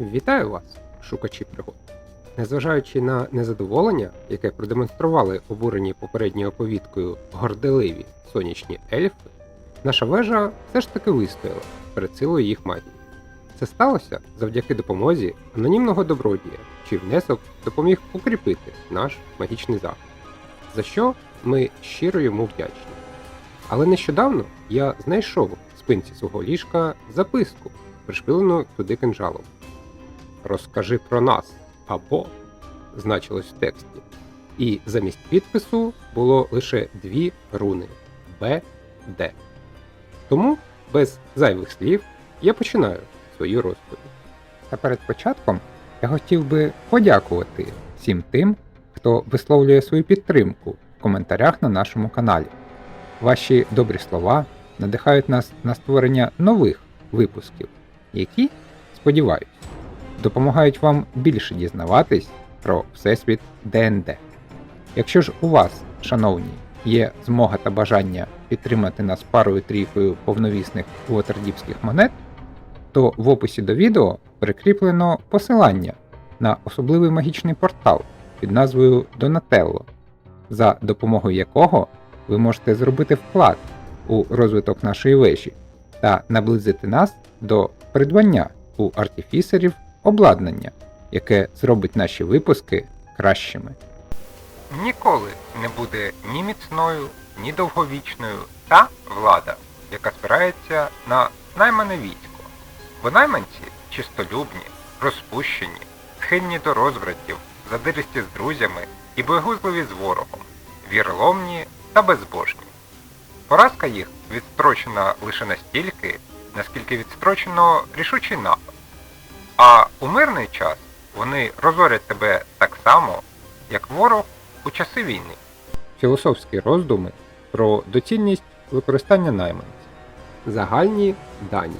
Вітаю вас, шукачі пригод. Незважаючи на незадоволення, яке продемонстрували обурені попередньою оповідкою горделиві сонячні ельфи, наша вежа все ж таки вистояла перед силою їх магії. Це сталося завдяки допомозі анонімного добродія, чий внесок допоміг укріпити наш магічний захист, за що ми щиро йому вдячні. Але нещодавно я знайшов в спинці свого ліжка записку, пришпилену туди кинжалом. Розкажи про нас або значилось в тексті. І замість підпису було лише дві руни Б, Д. Тому без зайвих слів я починаю свою розповідь. Та перед початком я хотів би подякувати всім тим, хто висловлює свою підтримку в коментарях на нашому каналі. Ваші добрі слова надихають нас на створення нових випусків, які, сподіваюсь, допомагають вам більше дізнаватись про Всесвіт ДНД. Якщо ж у вас, шановні, є змога та бажання підтримати нас парою трійкою повновісних уотердіпських монет, то в описі до відео прикріплено посилання на особливий магічний портал під назвою Donatello, за допомогою якого ви можете зробити вклад у розвиток нашої вежі та наблизити нас до придбання у артифісерів обладнання, яке зробить наші випуски кращими. Ніколи не буде ні міцною, ні довговічною та влада, яка спирається на наймане військо. Бо найманці чистолюбні, розпущені, схильні до розвратів, задиристі з друзями і боєгузливі з ворогом, вірломні та безбожні. Поразка їх відстрочена лише настільки, наскільки відстрочено рішучий напад. А у мирний час вони розорять тебе так само, як ворог у часи війни. Філософські роздуми про доцільність використання найманців. Загальні дані.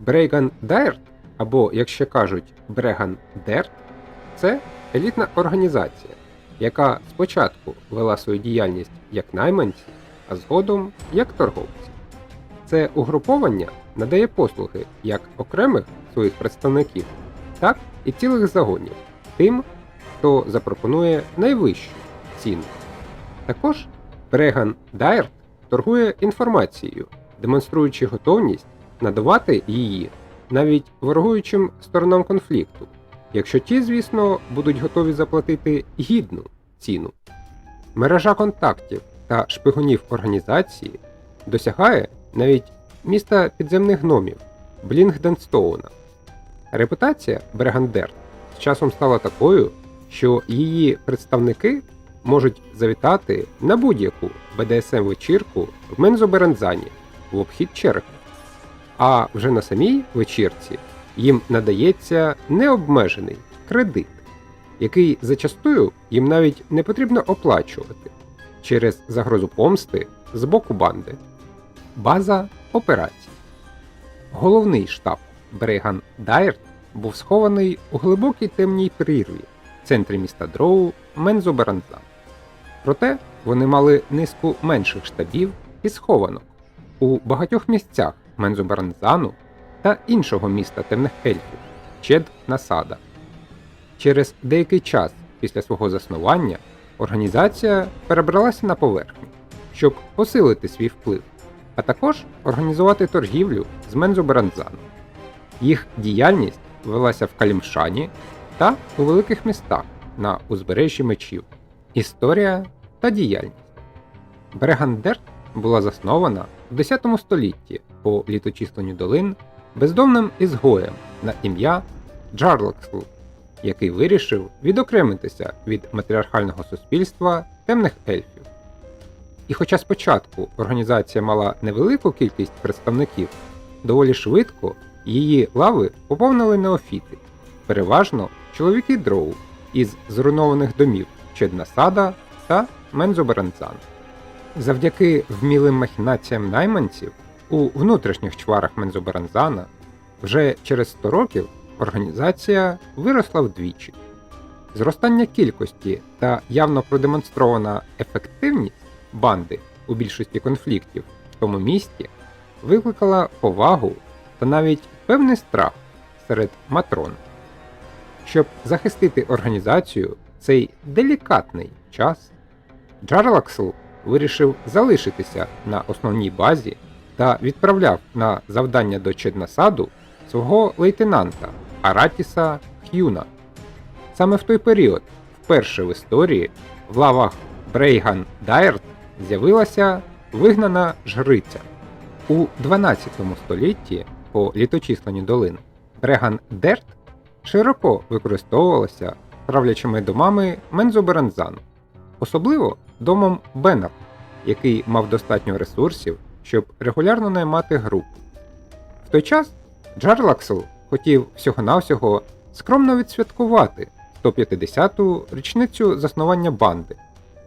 Брейган Дайрт, або, як ще кажуть, Бреган Дерт, це елітна організація, яка спочатку вела свою діяльність як найманці, а згодом як торговці. Це угруповання надає послуги як окремих своїх представників, так і цілих загонів тим, хто запропонує найвищу ціну. Також Бреган Дайрт торгує інформацією, демонструючи готовність надавати її навіть ворогуючим сторонам конфлікту, якщо ті, звісно, будуть готові заплатити гідну ціну. Мережа контактів та шпигунів організації досягає навіть міста підземних гномів Блінгденстоуна. Репутація Брегандерт з часом стала такою, що її представники можуть завітати на будь-яку БДСМ-вечірку в Мензоберензані в обхід черги. А вже на самій вечірці їм надається необмежений кредит, який зачастую їм навіть не потрібно оплачувати через загрозу помсти з боку банди. База операцій. Головний штаб Брейган Дайрт був схований у глибокій темній прірві в центрі міста Дроу Мензобаранзан. Проте вони мали низку менших штабів і схованок у багатьох місцях Мензобаранзану та іншого міста темних ельфів Чед Насада. Через деякий час після свого заснування організація перебралася на поверхню, щоб посилити свій вплив, а також організувати торгівлю з Мензобаранзану. Їх діяльність велася в Калімшані та у великих містах на узбережжі мечів. Історія та діяльність. Брегандерт була заснована в 10 столітті по літочисленню долин бездомним ізгоєм на ім'я Джарлаксл, який вирішив відокремитися від матріархального суспільства темних ельфів. І хоча спочатку організація мала невелику кількість представників, доволі швидко її лави поповнили неофіти, переважно чоловіки дроу із зруйнованих домів Чеднасада та Мензобаранцан. Завдяки вмілим махінаціям найманців у внутрішніх чварах Мензобаранзана вже через 100 років організація виросла вдвічі. Зростання кількості та явно продемонстрована ефективність банди у більшості конфліктів в тому місті викликала повагу та навіть певний страх серед матрон. Щоб захистити організацію цей делікатний час, Джарлаксл вирішив залишитися на основній базі та відправляв на завдання до Чеднасаду свого лейтенанта Аратіса Х'юна. Саме в той період, вперше в історії, в лавах Брейган Дайрт з'явилася вигнана жриця. У 12 столітті по літочисленню долин Бреган Дерт широко використовувалася правлячими домами Мензоберанзану, особливо домом Беннер, який мав достатньо ресурсів, щоб регулярно наймати групу. В той час Джарлаксел хотів всього-навсього скромно відсвяткувати 150-ту річницю заснування банди,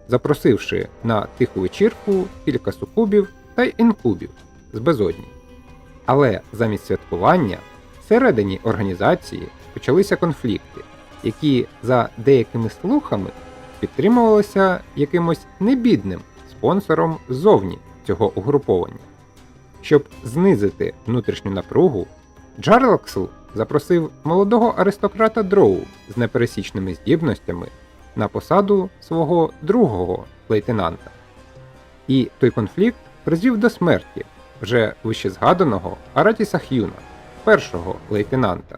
запросивши на тиху вечірку кілька сукубів та інкубів з безодні. Але замість святкування всередині організації почалися конфлікти, які за деякими слухами підтримувалися якимось небідним спонсором ззовні цього угруповання. Щоб знизити внутрішню напругу, Джарлаксл запросив молодого аристократа Дроу з непересічними здібностями на посаду свого другого лейтенанта. І той конфлікт призвів до смерті вже вище згаданого Аратіса Х'юна, першого лейтенанта,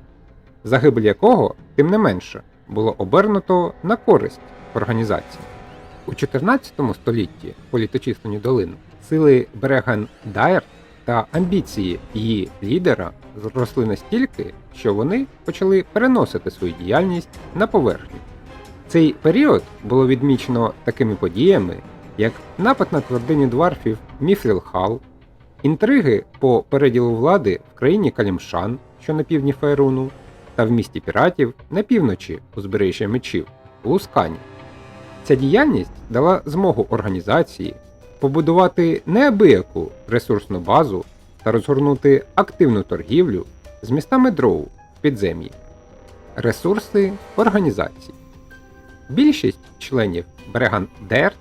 загибель якого, тим не менше, було обернуто на користь організації. У 14 столітті по літочисленню долин сили Бреган Дайр та амбіції її лідера зросли настільки, що вони почали переносити свою діяльність на поверхню. Цей період було відмічено такими подіями, як напад на твердиню дварфів Міфрілхал, інтриги по переділу влади в країні Калімшан, що на півдні Фейруну, та в місті піратів на півночі узбережжя мечів Лускані. Ця діяльність дала змогу організації побудувати неабияку ресурсну базу та розгорнути активну торгівлю з містами дроу в підзем'ї. Ресурси організації. Більшість членів Бреган Дерт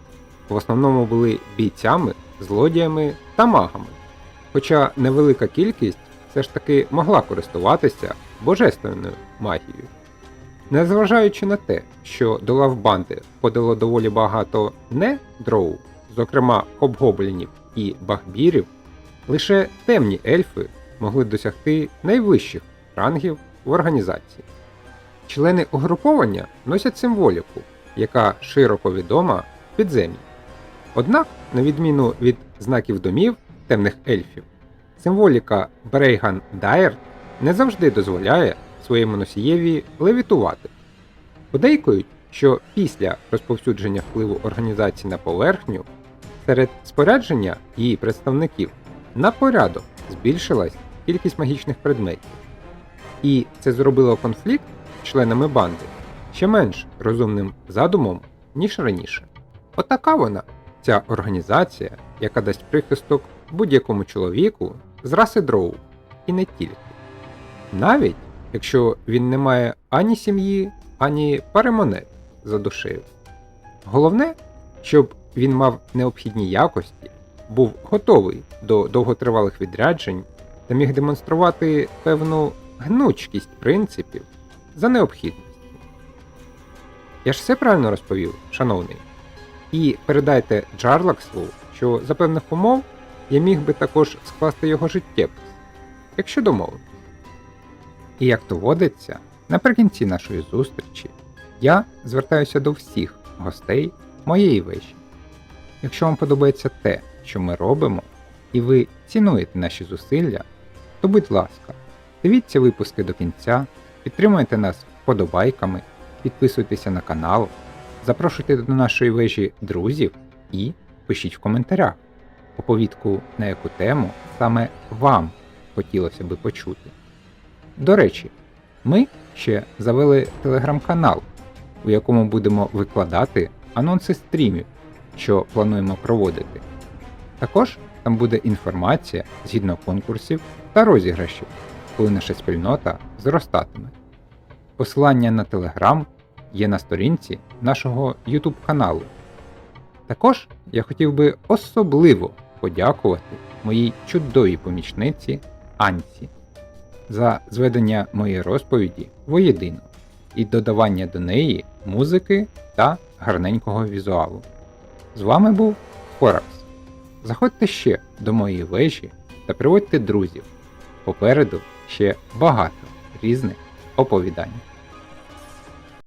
в основному були бійцями, злодіями та магами, хоча невелика кількість все ж таки могла користуватися божественною магією. Незважаючи на те, що до лав банди входило доволі багато не дроу, зокрема хобгоблінів і багбірів, лише темні ельфи могли досягти найвищих рангів в організації. Члени угруповання носять символіку, яка широко відома в підземі. Однак, на відміну від знаків домів темних ельфів, символіка Брейган Дайр не завжди дозволяє своєму носієві левітувати. Подейкують, що після розповсюдження впливу організації на поверхню серед спорядження її представників на порядок збільшилась кількість магічних предметів. І це зробило конфлікт з членами банди ще менш розумним задумом, ніж раніше. Отака вона, ця організація, яка дасть прихисток будь-якому чоловіку з раси дроу, і не тільки. Навіть якщо він не має ані сім'ї, ані пари монет за душею. Головне, щоб він мав необхідні якості, був готовий до довготривалих відряджень та міг демонструвати певну гнучкість принципів за необхідністю. Я ж все правильно розповів, шановний. І передайте Джарлакслу, що за певних умов я міг би також скласти його життєпис, якщо домовимось. І як то водиться, наприкінці нашої зустрічі я звертаюся до всіх гостей моєї вежі. Якщо вам подобається те, що ми робимо, і ви цінуєте наші зусилля, то будь ласка, дивіться випуски до кінця, підтримуйте нас вподобайками, підписуйтеся на канал, запрошуйте до нашої вежі друзів і пишіть в коментарях оповідку, на яку тему саме вам хотілося би почути. До речі, ми ще завели телеграм-канал, у якому будемо викладати анонси стрімів, що плануємо проводити. Також там буде інформація згідно конкурсів та розіграшів, коли наша спільнота зростатиме. Посилання на телеграм є на сторінці нашого YouTube каналу. Також я хотів би особливо подякувати моїй чудовій помічниці Анці. за зведення моєї розповіді воєдину і додавання до неї музики та гарненького візуалу. З вами був Хоракс. Заходьте ще до моєї вежі та приводьте друзів. Попереду ще багато різних оповідань.